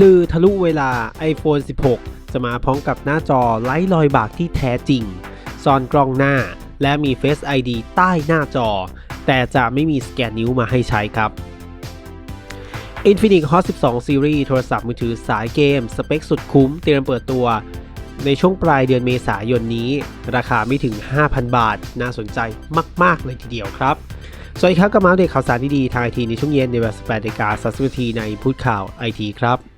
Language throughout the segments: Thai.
ลือทะลุเวลา iPhone 16 จะมาพร้อมกับหน้าจอไร้รอยบากที่แท้จริง ซ่อนกล้องหน้า และมี Face ID ใต้หน้าจอ แต่จะไม่มีสแกนนิ้วมาให้ใช้ครับ Infinix Hot 12 Series โทรศัพท์มือถือสายเกม สเปคสุดคุ้ม เตรียมเปิดตัว ในช่วงปลายเดือนเมษายนนี้ ราคาไม่ถึง 5,000 บาท น่าสนใจมาก ๆ เลยทีเดียวครับสวัสดีครับกับมาอัปเดตข่าวสารดีๆทางไอทีในช่วงเย็นในเวลา18นาฬิกา30นาทีในพูดข่าวไอทีครับ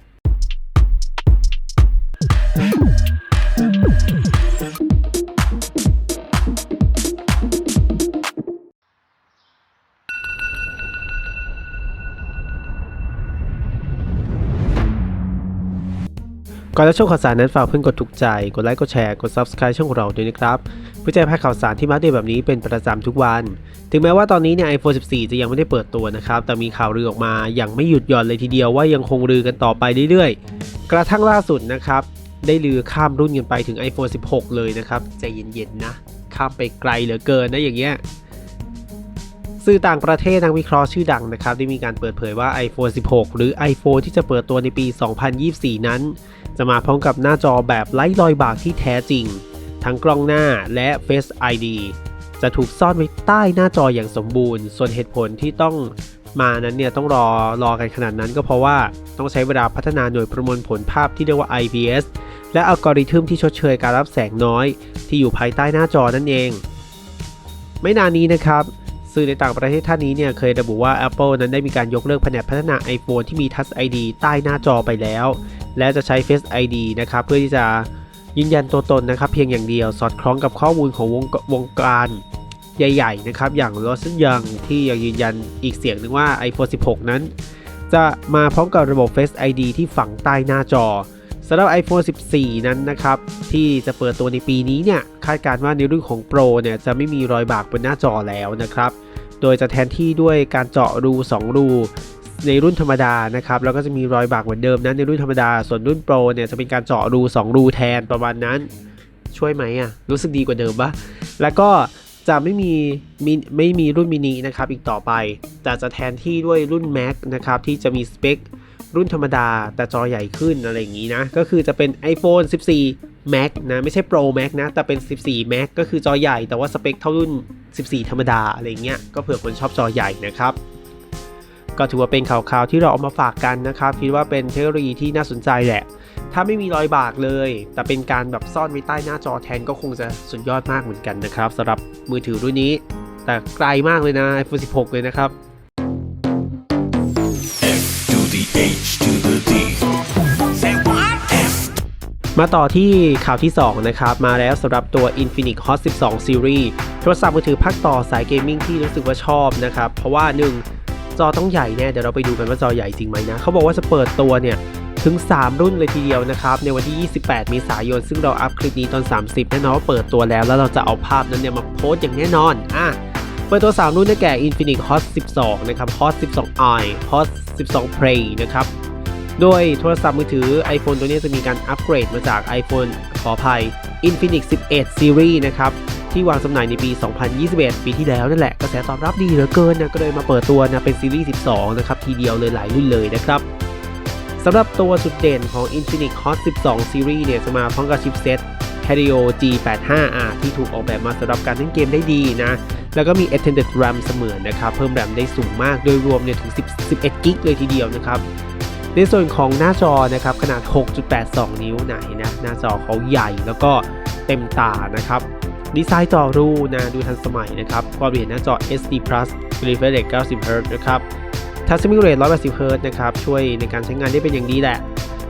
ก่อนจะชมข่าวสารนั้นฝากเพื่อนกดถูกใจ กดไลค์ กดแชร์ กด Subscribe ช่องของเราด้วยนะครับ เพื่อจะพลาดข่าวสารที่มาเดตแบบนี้เป็นประจำทุกวัน ถึงแม้ว่าตอนนี้เนี่ย iPhone 14 จะยังไม่ได้เปิดตัวนะครับ แต่มีข่าวลือออกมาอย่างไม่หยุดหย่อนเลยทีเดียวว่ายังคงลือกันต่อไปเรื่อยๆ กระทั่งล่าสุดนะครับ ได้ลือข้ามรุ่นกันไปถึง iPhone 16 เลยนะครับ ใจเย็นๆนะ ข้ามไปไกลเหลือเกินนะอย่างเงี้ยสื่อต่างประเทศนักวิเคราะห์ชื่อดังนะครับได้มีการเปิดเผยว่า iPhone 16 หรือ iPhone ที่จะเปิดตัวในปี 2024 นั้น จะมาพร้อมกับหน้าจอแบบไร้รอยบากที่แท้จริง ทั้งกล้องหน้าและ Face ID จะถูกซ่อนไว้ใต้หน้าจออย่างสมบูรณ์ ส่วนเหตุผลที่ต้องมานั้นเนี่ยต้องรอรอกันขนาดนั้นก็เพราะว่าต้องใช้เวลาพัฒนาหน่วยประมวลผลภาพที่เรียกว่า IPS และอัลกอริทึมที่ชดเชยการรับแสงน้อย ที่อยู่ภายใต้หน้าจอนั่นเอง ไม่นานนี้นะครับ สื่อในต่างประเทศท่านนี้เนี่ยเคยระบุว่า Apple นั้นได้มีการยกเลิกแผนกพัฒนา iPhone ที่มี Touch ID ใต้หน้าจอไปแล้ว และจะใช้ Face ID นะครับเพื่อที่จะยืนยันตัวตนนะครับเพียงอย่างเดียวสอดคล้องกับข้อมูลของวงวงการใหญ่ๆนะครับอย่าง r o s e n y o u n g ที่ยังยืนยันอีกเสียงหนึ่งว่า iPhone 16 นั้น จะมาพร้อมกับระบบ Face ID ที่ฝังใต้หน้าจอ สำหรับ iPhone 14 นั้นนะครับ ที่จะเปิดตัวในปีนี้เนี่ย คาดการณ์ว่าในรุ่นของ Pro เนี่ยจะไม่มีรอยบากบนหน้าจอแล้วนะครับ โดยจะแทนที่ด้วยการเจาะรู 2 รูในรุ่นธรรมดานะครับแล้วก็จะมีรอยบากเหมือนเดิมนะในรุ่นธรรมดา ส่วนรุ่นโปรเนี่ยจะเป็นการเจาะรู 2 รูแทนประมาณนั้น ช่วยไหมอะรู้สึกดีกว่าเดิมปะแล้วก็จะไม่มีมิไม่มีรุ่นมินินะครับอีกต่อไป แต่จะแทนที่ด้วยรุ่น Max นะครับที่จะมีสเปค รุ่นธรรมดาแต่จอใหญ่ขึ้นอะไรอย่างนี้นะ ก็คือจะเป็น iPhone 14 Max นะ ไม่ใช่ Pro Max นะ แต่เป็น 14 Max ก็คือจอใหญ่แต่ว่าสเปคเท่ารุ่น 14 ธรรมดาอะไรเงี้ยก็เผื่อคนชอบจอใหญ่นะครับก็ถือว่าเป็นข่าวๆที่เราเอามาฝากกันนะครับ คิดว่าเป็นเทคโนโลยีที่น่าสนใจแหละ ถ้าไม่มีรอยบากเลย แต่เป็นการแบบซ่อนไว้ใต้หน้าจอแทนก็คงจะสุดยอดมากเหมือนกันนะครับสำหรับมือถือรุ่นนี้ แต่ไกลมากเลยนะ iPhone 16 เลยนะครับ มาต่อที่ข่าวที่ 2 นะครับ มาแล้วสำหรับตัว Infinix Hot 12 Series โทรศัพท์มือถือภาคต่อสายเกมมิ่งที่รู้สึกว่าชอบนะครับ เพราะว่า 1 จอต้องใหญ่แน่เดี๋ยวเราไปดูกันว่าจอใหญ่จริงไหมนะ เขาบอกว่าจะเปิดตัวเนี่ย ถึง 3 รุ่นเลยทีเดียวนะครับ ในวันที่ 28 เมษายน ซึ่งเราอัพคลิปนี้ตอน 30 แน่นอนว่าเปิดตัวแล้ว แล้วเราจะเอาภาพนั้นเนี่ยมาโพสต์อย่างแน่นอนอะเปิดตัว 3 รุ่นได้แก่ Infinix Hot 12 นะครับ Hot 12 i Hot 12 Play นะครับ โดยโทรศัพท์มือถือ iPhone ตัวนี้จะมีการอัปเกรดมาจาก iPhone ขออภัย Infinix 11 Series นะครับ ที่วางจำหน่ายในปี 2021 ปีที่แล้วนั่นแหละกระแสตอบรับดีเหลือเกินนะ ก็เลยมาเปิดตัวนะเป็นซีรีส์ 12 นะครับ ทีเดียวเลยหลายรุ่นเลยนะครับสำหรับตัวจุดเด่นของ Infinix Hot 12 Series เนี่ยจะมาพร้อมกับชิปเซ็ต Helio G85R ที่ถูกออกแบบมาสำหรับการเล่นเกมได้ดีนะ แล้วก็มี Extended RAM เสมือนนะครับ เพิ่ม RAM ได้สูงมาก โดยรวมเนี่ยถึง 10 11กิกเลยทีเดียวนะครับ ในส่วนของหน้าจอนะครับขนาด 6.82 นิ้วนะเห็นนะหน้าจอเขาใหญ่แล้วก็เต็มตานะครับดีไซน์จอรูนะดูทันสมัยนะครับความละเอียดหน้าจอ SD Plus Refresh Rate 90 Hz นะครับ Touch Sampling Rate 180 Hz นะครับช่วยในการใช้งานได้เป็นอย่างดีแหละ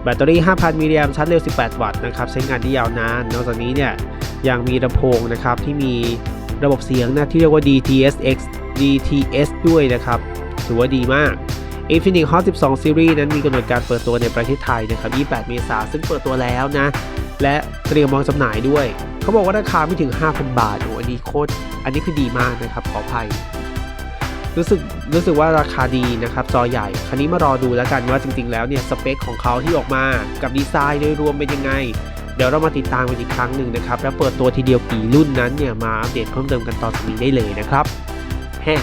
แบตเตอรี่ 5,000 มิลลิแอมป์ชาร์จเร็ว 18 วัตต์นะครับใช้งานได้ยาวนาน นอกจากนี้เนี่ยยังมีลำโพงนะครับที่มีระบบเสียงนะที่เรียกว่า DTS:X DTS ด้วยนะครับถือว่าดีมาก Infinix Hot 12 Series นั้นมีกำหนดการเปิดตัวในประเทศไทยนะครับ 28 เมษายนซึ่งเปิดตัวแล้วนะ และเตรียมวางจำหน่ายด้วย เขาบอกว่าราคาไม่ถึง 5,000 บาทโอ้อันนี้โคตร อันนี้คือดีมากนะครับ ขออภัย รู้สึกรู้สึกว่าราคาดีนะครับ จอใหญ่ คราวนี้มารอดูแล้วกันว่าจริง ๆ แล้วเนี่ยสเปคของเขาที่ออกมากับดีไซน์โดยรวมเป็นยังไงเดี๋ยวเรามาติดตามกันอีกครั้งหนึ่งนะครับ แล้วเปิดตัวทีเดียวกี่รุ่นนั้นเนี่ยมาอัปเดตเพิ่มเติมกันตอนนี้ได้เลยนะครับแฮะ